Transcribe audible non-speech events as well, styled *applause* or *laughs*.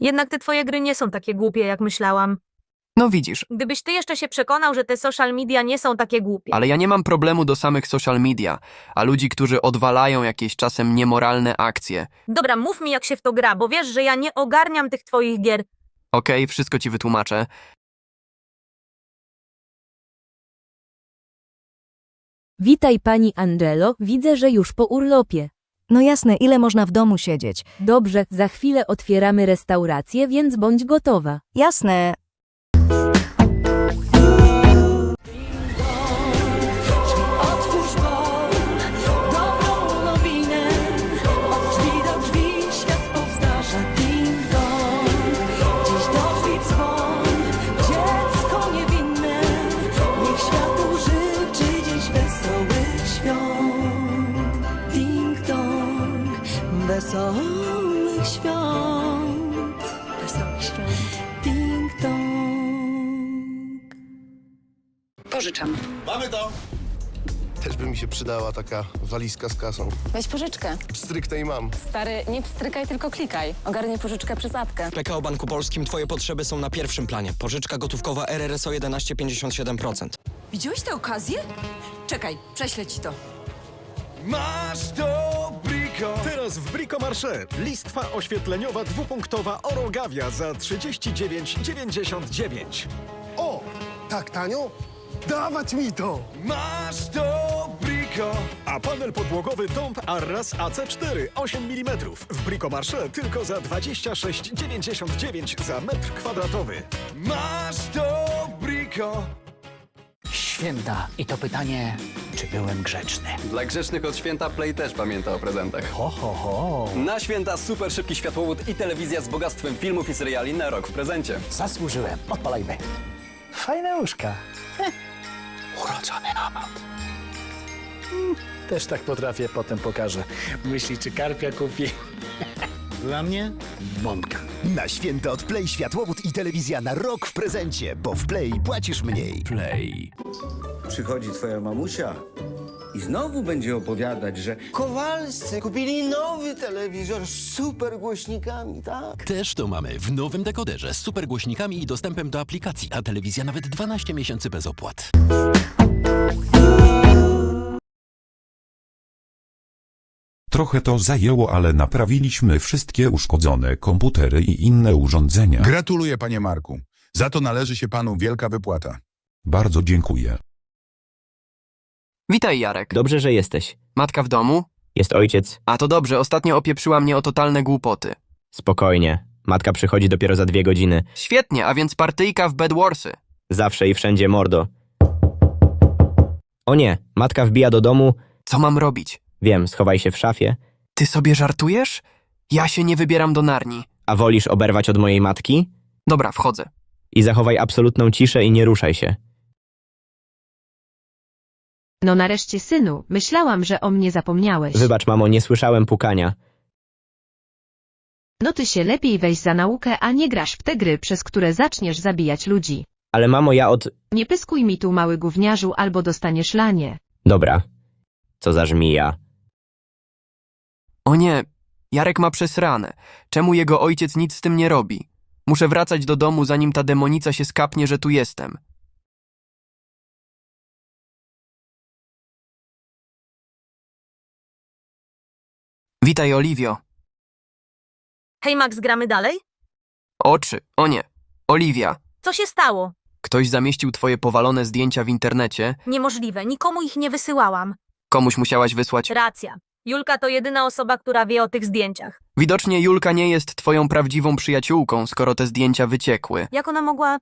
Jednak te twoje gry nie są takie głupie, jak myślałam. No widzisz, Gdybyś ty jeszcze się przekonał, że te social media nie są takie głupie. ale ja nie mam problemu do samych social media, a ludzi, którzy odwalają jakieś czasem niemoralne akcje. Dobra, mów mi, jak się w to gra, bo wiesz, że ja nie ogarniam tych twoich gier. Okej, wszystko ci wytłumaczę. Witaj pani Angelo, widzę, że już po urlopie. No jasne, ile można w domu siedzieć? Dobrze, za chwilę otwieramy restaurację, więc bądź gotowa. Jasne. Wesołych świąt. Wesołych świąt. Ding dong. Pożyczam. Mamy to! Też by mi się przydała taka walizka z kasą. Weź pożyczkę. Stricte i mam. Stary, nie pstrykaj, tylko klikaj. Ogarnij pożyczkę przez apkę. W PKO Banku Polskim twoje potrzeby są na pierwszym planie. Pożyczka gotówkowa RRSO 11,57%. Widziałeś tę okazję? Czekaj, prześlę ci to. Masz to! Teraz w Brico Marché. Listwa oświetleniowa dwupunktowa Orogawia za 39,99. O! Tak tanio? Dawać mi to! Masz to, Brico! A panel podłogowy Tomp Arras AC4 8 mm. W Brico Marché tylko za 26,99 za metr kwadratowy. Masz to, Brico! Święta. I to pytanie, czy byłem grzeczny? Dla grzecznych od święta Play też pamięta o prezentach. Ho, ho, ho. Na święta super szybki światłowód i telewizja z bogactwem filmów i seriali na rok w prezencie. Zasłużyłem. Odpalajmy. Fajne łóżka. Heh. Urodzony robot. Mm, Też tak potrafię, potem pokażę. Myśli, czy karpia kupi? *laughs* Dla mnie bombka. Na święta od Play światłowód i telewizja na rok w prezencie, bo w Play płacisz mniej. Play. Przychodzi twoja mamusia i znowu będzie opowiadać, że Kowalscy kupili nowy telewizor z super głośnikami, tak? Też to mamy w nowym dekoderze z super głośnikami i dostępem do aplikacji, a telewizja nawet 12 miesięcy bez opłat. Trochę to zajęło, ale naprawiliśmy wszystkie uszkodzone komputery i inne urządzenia. Gratuluję, panie Marku. Za to należy się panu wielka wypłata. Bardzo dziękuję. Witaj, Jarek. Dobrze, że jesteś. Matka w domu? Jest ojciec. A to dobrze, ostatnio opieprzyła mnie o totalne głupoty. Spokojnie. Matka przychodzi dopiero za dwie godziny. Świetnie, a więc partyjka w Bedwarsy. Zawsze i wszędzie mordo. O nie, matka wbija do domu. Co mam robić? Wiem, schowaj się w szafie. Ty sobie żartujesz? Ja się nie wybieram do Narni. A wolisz oberwać od mojej matki? Dobra, wchodzę. I zachowaj absolutną ciszę i nie ruszaj się. No nareszcie, synu, myślałam, że o mnie zapomniałeś. Wybacz, mamo, nie słyszałem pukania. No ty się lepiej weź za naukę, a nie grasz w te gry, przez które zaczniesz zabijać ludzi. Ale mamo, ja od... Nie pyskuj mi tu, mały gówniarzu, albo dostaniesz lanie. Dobra. Co za żmija. O nie, Jarek ma przesrane. Czemu jego ojciec nic z tym nie robi? Muszę wracać do domu, zanim ta demonica się skapnie, że tu jestem. Witaj, Oliwio. Hej Max, gramy dalej? Oczy, o nie. Oliwia, Co się stało? ktoś zamieścił twoje powalone zdjęcia w internecie. Niemożliwe, nikomu ich nie wysyłałam. Komuś musiałaś wysłać. Racja. Julka to jedyna osoba, która wie o tych zdjęciach. Widocznie Julka nie jest twoją prawdziwą przyjaciółką, skoro te zdjęcia wyciekły. Jak ona mogła...